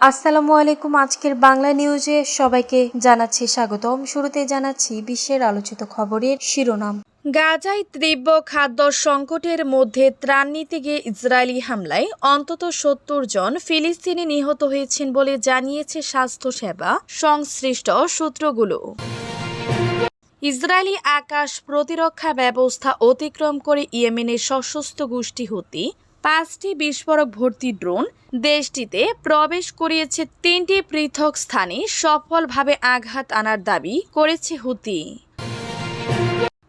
আসসালামু আলাইকুম। আজকের বাংলা নিউজে সবাইকে জানাচ্ছি স্বাগতম। শুরুতে জানাচ্ছি বিশ্বের আলোচিত খবরের শিরোনাম। গাজায় তীব্র খাদ্য সংকটের মধ্যে ত্রাণ নিতে গিয়ে ইসরায়েলি হামলায় অন্তত সত্তর জন ফিলিস্তিনি নিহত হয়েছেন বলে জানিয়েছে স্বাস্থ্যসেবা সংশ্লিষ্ট সূত্রগুলো। ইসরায়েলি আকাশ প্রতিরক্ষা ব্যবস্থা অতিক্রম করে ইয়েমেনের সশস্ত্র গোষ্ঠী হতি পাঁচটি বিস্ফোরক ভর্তি ড্রোন দেশটিতে প্রবেশ করিয়েছে তিনটি পৃথক স্থানে সফলভাবে আঘাত আনার দাবি করেছে হুতি।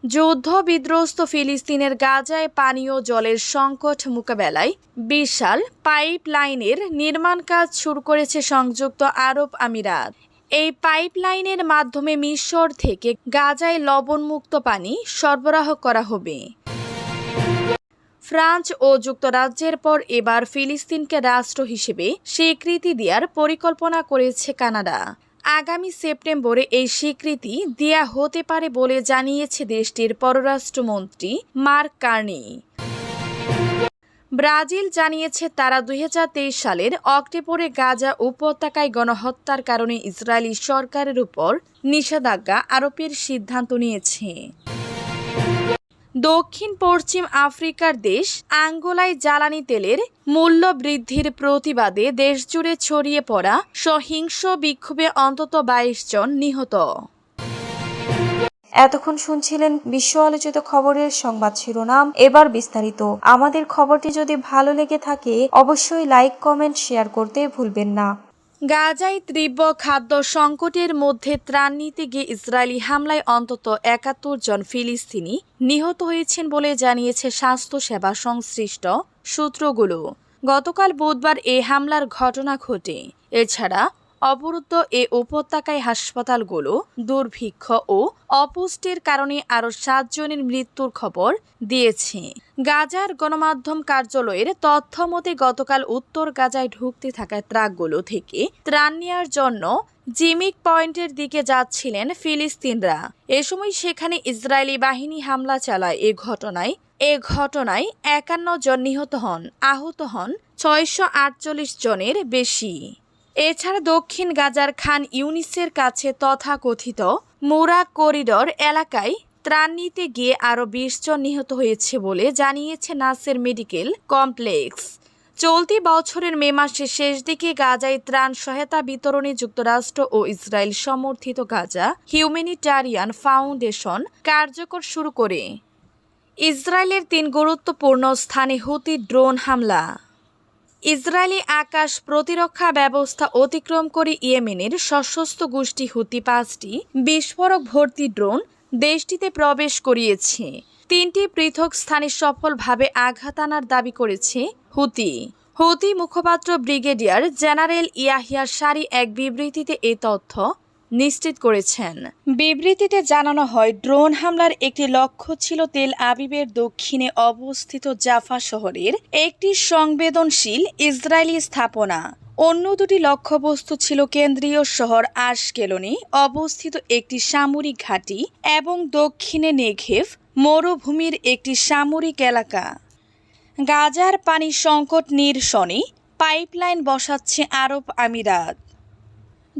যুদ্ধ বিধ্বস্ত ফিলিস্তিনের গাজায় পানীয় জলের সংকট মোকাবেলায় বিশাল পাইপ লাইনের নির্মাণ কাজ শুরু করেছে সংযুক্ত আরব আমিরাত। এই পাইপলাইনের মাধ্যমে মিশর থেকে গাজায় লবণমুক্ত পানি সরবরাহ করা হবে। ফ্রান্স ও যুক্তরাজ্যের পর এবার ফিলিস্তিনকে রাষ্ট্র হিসেবে স্বীকৃতি দেওয়ার পরিকল্পনা করেছে কানাডা। আগামী সেপ্টেম্বরে এই স্বীকৃতি দেয়া হতে পারে বলে জানিয়েছে দেশটির পররাষ্ট্রমন্ত্রী মার্ক কার্নি। ব্রাজিল জানিয়েছে তারা দুই হাজার তেইশ সালের অক্টোবরে গাজা উপত্যকায় গণহত্যার কারণে ইসরায়েলি সরকারের উপর নিষেধাজ্ঞা আরোপের সিদ্ধান্ত নিয়েছে। দক্ষিণ পশ্চিম আফ্রিকার দেশ আঙ্গোলায় জ্বালানি তেলের মূল্য বৃদ্ধির প্রতিবাদে দেশজুড়ে ছড়িয়ে পড়া সহিংস বিক্ষোভে অন্তত বাইশ জন নিহত। এতক্ষণ শুনছিলেন বিশ্ব আলোচিত খবরের সংবাদ শিরোনাম। এবার বিস্তারিত। আমাদের খবরটি যদি ভালো লেগে থাকে, অবশ্যই লাইক, কমেন্ট, শেয়ার করতে ভুলবেন না। গাজায় তীব্র খাদ্য সংকটের মধ্যে ত্রাণ নিতে গিয়ে ইসরায়েলি হামলায় অন্তত একাত্তর জন ফিলিস্তিনি নিহত হয়েছেন বলে জানিয়েছে স্বাস্থ্যসেবা সংশ্লিষ্ট সূত্রগুলো। গতকাল বুধবার এ হামলার ঘটনা ঘটে। এছাড়া অবরুদ্ধ এ উপত্যকায় হাসপাতালগুলো দুর্ভিক্ষ ও অপুষ্টির কারণে আরও সাতজনের মৃত্যুর খবর দিয়েছে। গাজার গণমাধ্যম কার্যালয়ের তথ্য মতে গতকাল উত্তর গাজায় ঢুকতে থাকা ট্রাকগুলো থেকে ত্রাণ নেওয়ার জন্য জিমিক পয়েন্টের দিকে যাচ্ছিলেন ফিলিস্তিনরা। এ সময় সেখানে ইসরায়েলি বাহিনী হামলা চালায়। এ ঘটনায় এ ঘটনায় একান্ন জন নিহত হন। আহত হন ছয়শো আটচল্লিশ জনের বেশি। এছাড়া দক্ষিণ গাজার খান ইউনিসের কাছে তথাকথিত মুরা করিডর এলাকায় ত্রাণ নিতে গিয়ে আরও বিশ জন নিহত হয়েছে বলে জানিয়েছে নাসের মেডিকেল কমপ্লেক্স। চলতি বছরের মে মাসের শেষ দিকে গাজায় ত্রাণ সহায়তা বিতরণে যুক্তরাষ্ট্র ও ইসরায়েল সমর্থিত গাজা হিউম্যানিটারিয়ান ফাউন্ডেশন কার্যকর শুরু করে। ইসরায়েলের তিন গুরুত্বপূর্ণ স্থানে হুতি ড্রোন হামলা। ইসরায়েলি আকাশ প্রতিরক্ষা ব্যবস্থা অতিক্রম করে ইয়েমেনের সশস্ত্র গোষ্ঠী হুতি পাঁচটি বিস্ফোরক ভর্তি ড্রোন দেশটিতে প্রবেশ করিয়েছে। তিনটি পৃথক স্থানে সফলভাবে আঘাত আনার দাবি করেছে হুতি। হুতি মুখপাত্র ব্রিগেডিয়ার জেনারেল ইয়াহিয়া সারি এক বিবৃতিতে এ তথ্য নিশ্চিত করেছেন। বিবৃতিতে জানানো হয়, ড্রোন হামলার একটি লক্ষ্য ছিল তেল আবিবের দক্ষিণে অবস্থিত জাফা শহরের একটি সংবেদনশীল ইসরায়েলি স্থাপনা। অন্য দুটি লক্ষ্যবস্তু ছিল কেন্দ্রীয় শহর আশকেলনে অবস্থিত একটি সামরিক ঘাঁটি এবং দক্ষিণে নেঘেভ মরুভূমির একটি সামরিক এলাকা। গাজার পানি সংকট নিরসনে পাইপলাইন বসাচ্ছে আরব আমিরাত।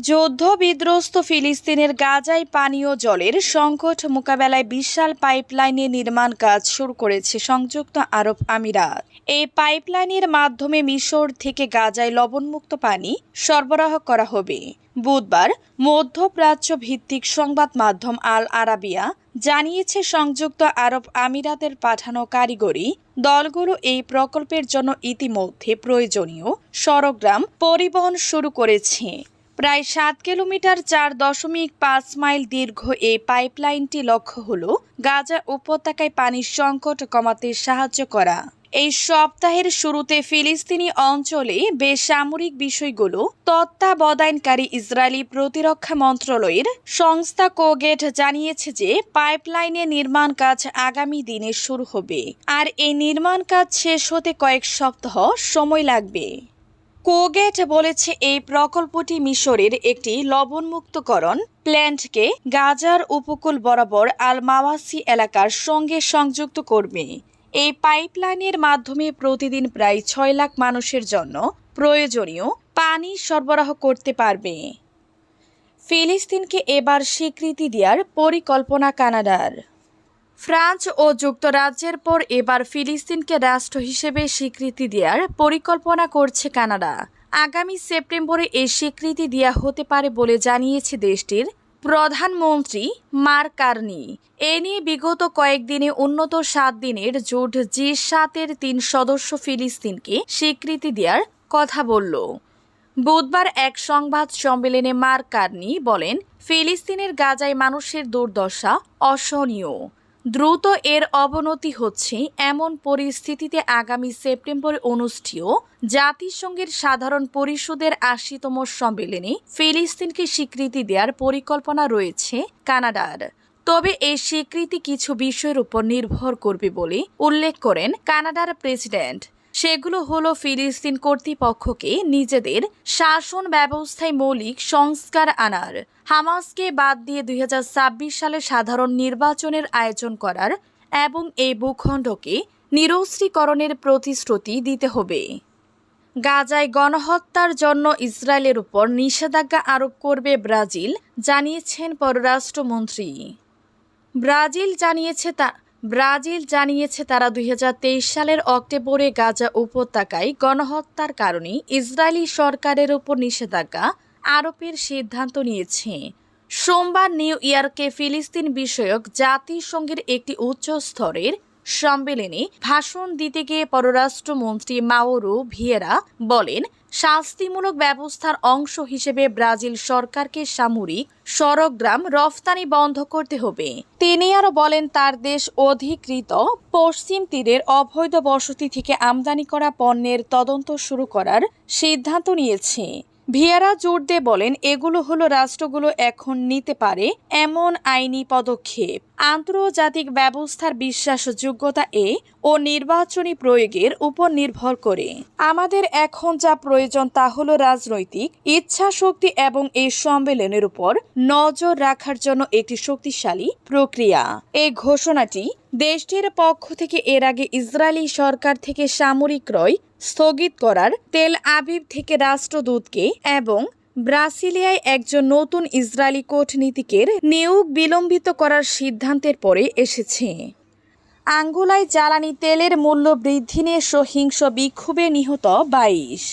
যুদ্ধ বিধ্বস্ত ফিলিস্তিনের গাজায় পানীয় জলের সংকট মোকাবেলায় বিশাল পাইপলাইনের নির্মাণ কাজ শুরু করেছে সংযুক্ত আরব আমিরাত। এই পাইপলাইনের মাধ্যমে মিশর থেকে গাজায় লবণমুক্ত পানি সরবরাহ করা হবে। বুধবার মধ্যপ্রাচ্য ভিত্তিক সংবাদ মাধ্যম আল আরাবিয়া জানিয়েছে, সংযুক্ত আরব আমিরাতের পাঠানো কারিগরি দলগুলো এই প্রকল্পের জন্য ইতিমধ্যে প্রয়োজনীয় সরগ্রাম পরিবহন শুরু করেছে। প্রায় সাত কিলোমিটার চার দশমিক পাঁচ মাইল দীর্ঘ এই পাইপলাইনটি লক্ষ্য হল গাজা উপত্যকায় পানির সংকট কমাতে সাহায্য করা। এই সপ্তাহের শুরুতে ফিলিস্তিনি অঞ্চলে বেসামরিক বিষয়গুলো তত্ত্বাবধানকারী ইসরায়েলি প্রতিরক্ষা মন্ত্রণালয়ের সংস্থা কোগেট জানিয়েছে যে পাইপলাইনে নির্মাণ কাজ আগামী দিনে শুরু হবে। আর এই নির্মাণ কাজ শেষ হতে কয়েক সপ্তাহ সময় লাগবে। কোগেট বলেছে এই প্রকল্পটি মিশরের একটি লবণমুক্তকরণ প্ল্যান্টকে গাজার উপকূল বরাবর আল মাওয়াসি এলাকার সঙ্গে সংযুক্ত করবে। এই পাইপলাইনের মাধ্যমে প্রতিদিন প্রায় ছয় লাখ মানুষের জন্য প্রয়োজনীয় পানি সরবরাহ করতে পারবে। ফিলিস্তিনকে এবার স্বীকৃতি দেওয়ার পরিকল্পনা কানাডার। ফ্রান্স ও যুক্তরাজ্যের পর এবার ফিলিস্তিনকে রাষ্ট্র হিসেবে স্বীকৃতি দেওয়ার পরিকল্পনা করছে কানাডা। আগামী সেপ্টেম্বরে এই স্বীকৃতি দেওয়া হতে পারে বলে জানিয়েছে দেশটির প্রধানমন্ত্রী মার্ক কার্নি। এ নিয়ে বিগত কয়েকদিনে উন্নত সাত দিনের জোট জি সাতের তিন সদস্য ফিলিস্তিনকে স্বীকৃতি দেওয়ার কথা বলল। বুধবার এক সংবাদ সম্মেলনে মার্ক কার্নি বলেন, ফিলিস্তিনের গাজায় মানুষের দুর্দশা অসহনীয়। দ্রুত এর অবনতি হচ্ছে এমন পরিস্থিতিতে আগামী সেপ্টেম্বরে অনুষ্ঠেয় জাতিসংঘের সাধারণ পরিষদের আশিতম সম্মেলনে ফিলিস্তিনকে স্বীকৃতি দেওয়ার পরিকল্পনা রয়েছে কানাডার। তবে এই স্বীকৃতি কিছু বিষয়ের উপর নির্ভর করবে বলে উল্লেখ করেন কানাডার প্রেসিডেন্ট। সেগুলো হলো ফিলিস্তিন কর্তৃপক্ষকে নিজেদের শাসন ব্যবস্থায় মৌলিক সংস্কার আনার, হামাসকে বাদ দিয়ে দুই হাজার ছাব্বিশ সালে সাধারণ নির্বাচনের আয়োজন করার এবং এই ভূখণ্ডকে নিরস্ত্রীকরণের প্রতিশ্রুতি দিতে হবে। গাজায় গণহত্যার জন্য ইসরায়েলের উপর নিষেধাজ্ঞা আরোপ করবে ব্রাজিল, জানিয়েছেন পররাষ্ট্রমন্ত্রী। ব্রাজিল জানিয়েছে তা ব্রাজিল জানিয়েছে তারা দুই হাজার তেইশ সালের অক্টোবরে গাজা উপত্যকায় গণহত্যার কারণে ইসরায়েলি সরকারের উপর নিষেধাজ্ঞা আরোপের সিদ্ধান্ত নিয়েছে। সোমবার নিউ ইয়র্কে ফিলিস্তিন বিষয়ক জাতিসংঘের একটি উচ্চ স্তরের সম্মেলনে ভাষণ দিতে গিয়ে পররাষ্ট্রমন্ত্রী মাওরো ভিয়েরা বলেন, শাস্তিমূলক ব্যবস্থার অংশ হিসেবে ব্রাজিল সরকারকে সামরিক সরগ্রাম রফতানি বন্ধ করতে হবে। তিনি আরও বলেন, তার দেশ অধিকৃত পশ্চিম তীরের অবৈধ বসতি থেকে আমদানি করা পণ্যের তদন্ত শুরু করার সিদ্ধান্ত নিয়েছে। ভিয়ারা জোর দিয়ে বলেন, এগুলো হলো রাষ্ট্রগুলো এখন নিতে পারে এমন আইনি পদক্ষেপ। আন্তর্জাতিক ব্যবস্থার বিশ্বাসযোগ্যতা এ ও নির্বাচনী প্রয়োগের উপর নির্ভর করে। আমাদের এখন যা প্রয়োজন তা হলো রাজনৈতিক ইচ্ছা শক্তি এবং এই সম্মেলনের উপর নজর রাখার জন্য একটি শক্তিশালী প্রক্রিয়া। এই ঘোষণাটি দেশটির পক্ষ থেকে এর আগে ইসরায়েলি সরকার থেকে সামরিক ক্রয় স্থগিত করার তেল আবিব থেকে রাষ্ট্রদূতকে এবং ব্রাসিলিয়ায় একজন নতুন ইসরায়েলি কূটনীতিকের নিয়োগ বিলম্বিত করার সিদ্ধান্তের পরে এসেছে। আঙ্গুলায় জ্বালানি তেলের মূল্য বৃদ্ধি নিয়ে সহিংস বিক্ষোভে নিহত বাইশ।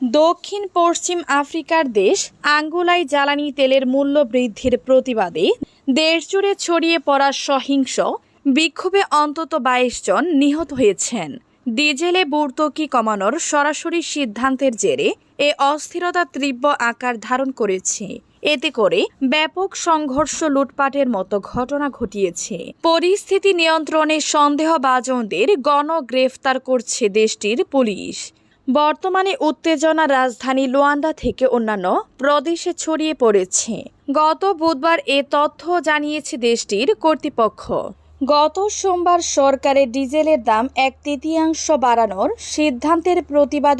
দক্ষিণ পশ্চিম আফ্রিকার দেশ আঙ্গুলায় জ্বালানি তেলের মূল্য বৃদ্ধির প্রতিবাদে দেশজুড়ে ছড়িয়ে পড়া সহিংস বিক্ষোভে অন্তত বাইশ জন নিহত হয়েছেন। ডিজেলে ভর্তুকি কমানোর সরাসরি সিদ্ধান্তের জেরে এ অস্থিরতা তীব্র আকার ধারণ করেছে। এতে করে ব্যাপক সংঘর্ষ লুটপাটের মতো ঘটনা ঘটিয়েছে। পরিস্থিতি নিয়ন্ত্রণে সন্দেহভাজনদের গণগ্রেফতার করছে দেশটির পুলিশ। বর্তমানে উত্তেজনা রাজধানী লোয়ান্ডা থেকে অন্যান্য প্রদেশে ছড়িয়ে পড়েছে। গত বুধবার এ তথ্য জানিয়েছে দেশটির কর্তৃপক্ষ। গত সোমবার সরকারের ডিজেলের দাম এক তৃতীয়াংশ বাড়ানোর সিদ্ধান্তের প্রতিবাদে